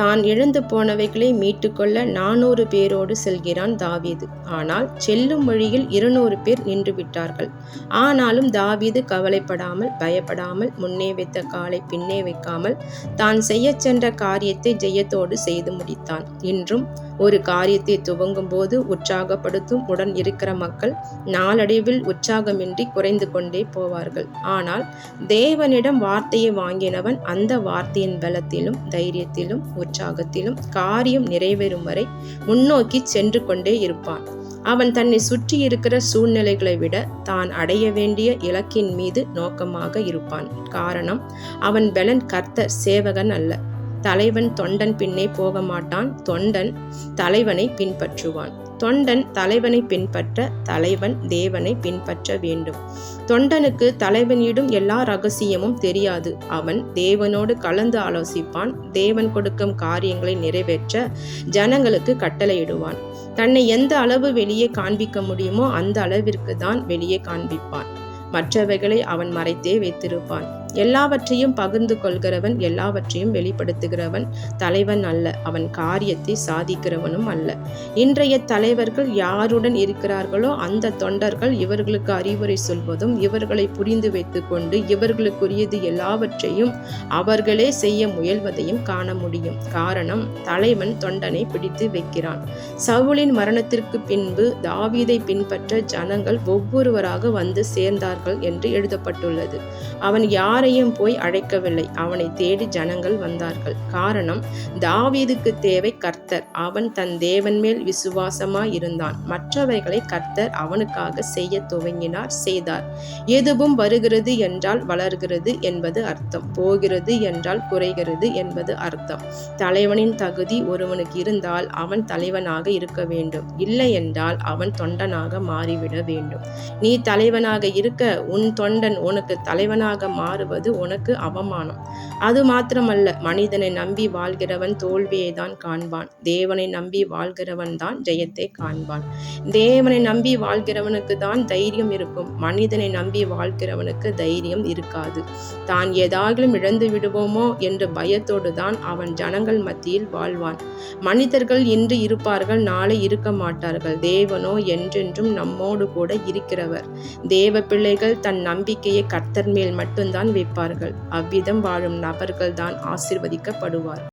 தான் இழந்து போனவைகளை மீட்டுக்கொள்ள நானூறு பேரோடு செல்கிறான் தாவீது. ஆனால் செல்லும் வழியில் இருநூறு பேர் நின்று விட்டார்கள். ஆனாலும் தாவீது கவலைப்படாமல் பயப்படாமல் முன்னே வைத்த காலை பின்னே வைக்காமல் தான் செய்யச் சென்ற காரியத்தை ஜெயத்தோடு செய்து முடித்தான். இன்றும் ஒரு காரியத்தை துவங்கும் போது உற்சாகப்படுத்தும் உடன் இருக்கிற மக்கள் நாளடைவில் உற்சாகமின்றி குறைந்து கொண்டே போவார்கள். ஆனால் தேவனிடம் வார்த்தையை வாங்கினவன் அந்த வார்த்தையின் பலத்திலும் தைரியத்திலும் உற்சாகத்திலும் காரியம் நிறைவேறும் வரை முன்னோக்கி சென்று கொண்டே இருப்பான். அவன் தன்னை சுற்றி இருக்கிற சூழ்நிலைகளை விட தான் அடைய வேண்டிய இலக்கின் மீது நோக்கமாக இருப்பான். காரணம் அவன் பலன் கர்த்தர் சேவகன் அல்ல. தலைவன் தொண்டன் பின்னே போக மாட்டான் தொண்டன் தலைவனை பின்பற்றுவான். தொண்டன் தலைவனை பின்பற்ற தலைவன் தேவனை பின்பற்ற வேண்டும். தொண்டனுக்கு தலைவனிடம் எல்லா ரகசியமும் தெரியாது. அவன் தேவனோடு கலந்து ஆலோசிப்பான். தேவன் கொடுக்கும் காரியங்களை நிறைவேற்ற ஜனங்களுக்கு கட்டளையிடுவான். தன்னை எந்த அளவு வெளியே காண்பிக்க முடியுமோ அந்த அளவிற்கு தான் வெளியே காண்பிப்பான். மற்றவைகளை அவன் மறைத்தே வைத்திருப்பான். எல்லாவற்றையும் பகிர்ந்து கொள்கிறவன் எல்லாவற்றையும் வெளிப்படுத்துகிறவன் தலைவன் அல்ல. அவன் காரியத்தை சாதிக்கிறவனும் அல்ல. இன்றைய தலைவர்கள் யாருடன் இருக்கிறார்களோ அந்த தொண்டர்கள் இவர்களுக்கு அறிவுரை சொல்வதும் இவர்களை புரிந்து வைத்துக்கொண்டு இவர்களுக்குரியது எல்லாவற்றையும் அவர்களே செய்ய முயல்வதையும் காண முடியும். காரணம் தலைவன் தொண்டனை பிடித்து வைக்கிறான். சவுளின் மரணத்திற்கு பின்பு தாவீதை பின்பற்ற ஜனங்கள் ஒவ்வொருவராக வந்து சேர்ந்தார்கள் என்று எழுதப்பட்டுள்ளது. அவன் யார் யாரையும் போய் அழைக்கவில்லை. அவனை தேடி ஜனங்கள் வந்தார்கள். காரணம் தாவீதுக்கு தேவை கர்த்தர். அவன் தன் தேவன் மேல் விசுவாசமா இருந்தான் மற்றவைகளை கர்த்தர் அவனுக்காக செய்ய துவங்கினார் செய்தார். எதுவும் வருகிறது என்றால் வளர்கிறது என்பது அர்த்தம். போகிறது என்றால் குறைகிறது என்பது அர்த்தம். தலைவனின் தகுதி ஒருவனுக்கு இருந்தால் அவன் தலைவனாக இருக்க வேண்டும். இல்லை என்றால் அவன் தொண்டனாக மாறிவிட வேண்டும். நீ தலைவனாக இருக்க உன் தொண்டன் உனக்கு தலைவனாக மாறுவது உனக்கு அவமானம். அது மாத்திரமல்ல மனிதனை நம்பி வாழ்கிறவன் தோல்வியை தான் காண்பான். தேவனை நம்பி வாழ்கிறவன் தான் ஜெயத்தை காண்பான். தேவனை நம்பி வாழ்கிறவனுக்கு தான் தைரியம் இருக்கும். மனிதனை நம்பி வாழ்கிறவனுக்கு தைரியம் இருக்காது. தான் ஏதாகிலும் இழந்து விடுவோமோ என்ற பயத்தோடு தான் அவன் ஜனங்கள் மத்தியில் வாழ்வான். மனிதர்கள் இன்று இருப்பார்கள் நாளை இருக்க மாட்டார்கள். தேவனோ என்றென்றும் நம்மோடு கூட இருக்கிறவர். தேவ பிள்ளைகள் தன் நம்பிக்கையை கர்த்தர் மேல் மட்டும்தான் வைப்பார்கள். அவ்விதம் வாழும் நபர்கள்தான் ஆசிர்வதிக்கப்படுவார்